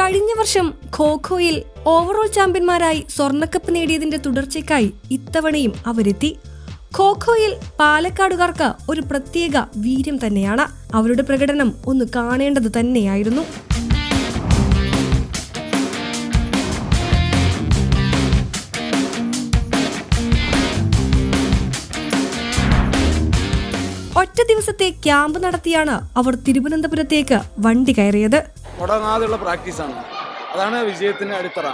കഴിഞ്ഞ വർഷം ഖോഖോയിൽ ഓവറോൾ ചാമ്പ്യന്മാരായി സ്വർണക്കപ്പ് നേടിയതിന്റെ തുടർച്ചയ്ക്കായി ഇത്തവണയും അവരെത്തി. ഖോഖോയിൽ പാലക്കാടുകാർക്ക് ഒരു പ്രത്യേക വീര്യം തന്നെയാണ്. അവരുടെ പ്രകടനം ഒന്ന് കാണേണ്ടത് തന്നെയായിരുന്നു. ഒറ്റ ദിവസത്തെ ക്യാമ്പ് നടത്തിയാണ് അവർ തിരുവനന്തപുരത്തേക്ക് വണ്ടി കയറിയത്. മുടങ്ങാതെയുള്ള പ്രാക്ടീസാണ് അതാണ് വിജയത്തിന്റെ അടിത്തറ.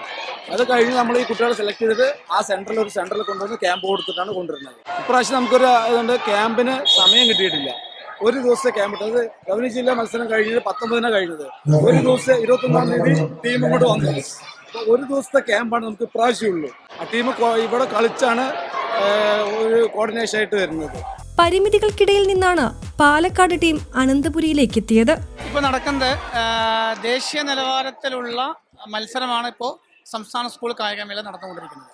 അത് കഴിഞ്ഞ് നമ്മൾ ഈ കുട്ടികളെ സെലക്ട് ചെയ്തിട്ട് ആ സെന്ററിൽ ഒരു സെന്ററിൽ കൊണ്ടുവന്ന് ക്യാമ്പ് കൊടുത്തിട്ടാണ് കൊണ്ടുവരുന്നത്. ഇപ്രാവശ്യം നമുക്കൊരു അതുകൊണ്ട് ക്യാമ്പിന് സമയം കിട്ടിയിട്ടില്ല. ഒരു ദിവസത്തെ ക്യാമ്പ് ഇട്ടത്. റവന്യൂ ജില്ലാ മത്സരം കഴിഞ്ഞത് പത്തൊമ്പതിനാണ് കഴിഞ്ഞത്. ഒരു ദിവസം ഇരുപത്തൊന്നാം തീയതി ടീം ഇങ്ങോട്ട് വന്നത് ഒരു ദിവസത്തെ ക്യാമ്പാണ് നമുക്ക് ഇപ്രാവശ്യമുള്ളൂ. ആ ടീം ഇവിടെ കളിച്ചാണ് ഒരു കോർഡിനേഷൻ ആയിട്ട് വരുന്നത്. പരിമിതികൾക്കിടയിൽ നിന്നാണ് പാലക്കാട് ടീം അനന്തപുരിയിലേക്ക് എത്തിയത് ഇപ്പോൾ നടക്കുന്നത് ദേശീയ നിലവാരത്തിലുള്ള മത്സരമാണ് ഇപ്പോൾ സംസ്ഥാന സ്കൂൾ കായികമേള നടന്നുകൊണ്ടിരിക്കുന്നത്.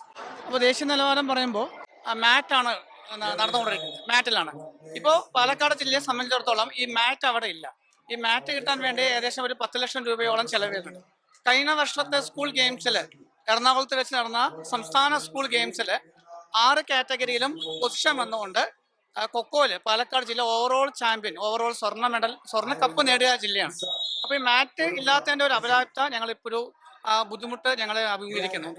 അപ്പോൾ ദേശീയ നിലവാരം പറയുമ്പോൾ മാറ്റാണ് നടന്നുകൊണ്ടിരിക്കുന്നത്. മാറ്റിലാണ് ഇപ്പോൾ പാലക്കാട് ജില്ലയെ സംബന്ധിച്ചിടത്തോളം ഈ മാറ്റ് അവിടെ ഇല്ല. ഈ മാറ്റ് കിട്ടാൻ വേണ്ടി ഏകദേശം ഒരു പത്ത് ലക്ഷം രൂപയോളം ചെലവ് വരുന്നുണ്ട് കഴിഞ്ഞ വർഷത്തെ സ്കൂൾ ഗെയിംസിൽ എറണാകുളത്ത് വെച്ച് നടന്ന സംസ്ഥാന സ്കൂൾ ഗെയിംസിൽ ആറ് കാറ്റഗറിയിലും പൊസിഷൻ വന്നുകൊണ്ട് കൊക്കോയിൽ പാലക്കാട് ജില്ല ഓവറോൾ ചാമ്പ്യൻ ഓവറോൾ സ്വർണ മെഡൽ സ്വർണ കപ്പ് നേടിയ ജില്ലയാണ്. അപ്പൊ ഈ മാറ്റ് ഇല്ലാത്തതിന്റെ ഒരു അപരാധ ഞങ്ങൾ ഇപ്പോഴും ഒരു ബുദ്ധിമുട്ട് ഞങ്ങൾ അഭിമുഖീകരിക്കുന്നു.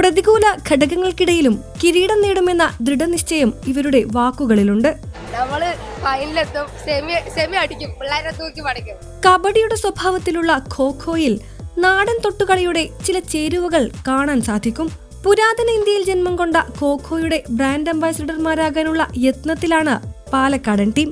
പ്രതികൂല ഘടകങ്ങൾക്കിടയിലും കിരീടം നേടുമെന്ന ദൃഢനിശ്ചയം ഇവരുടെ വാക്കുകളിലുണ്ട്. നമ്മൾ ഫൈനലെത്തും സെമി സെമി അടിക്കും പിള്ളേരെ തൂക്കി പഠിക്കും കബഡിയുടെ സ്വഭാവത്തിലുള്ള ഖോഖോയിൽ നാടൻ തൊട്ടുകളിയുടെ ചില ചേരുവകൾ കാണാൻ സാധിക്കും. പുരാതന ഇന്ത്യയിൽ ജന്മം കൊണ്ട ഖോഖോയുടെ ബ്രാൻഡ് അംബാസിഡർമാരാകാനുള്ള യത്നത്തിലാണ് പാലക്കാടൻ ടീം.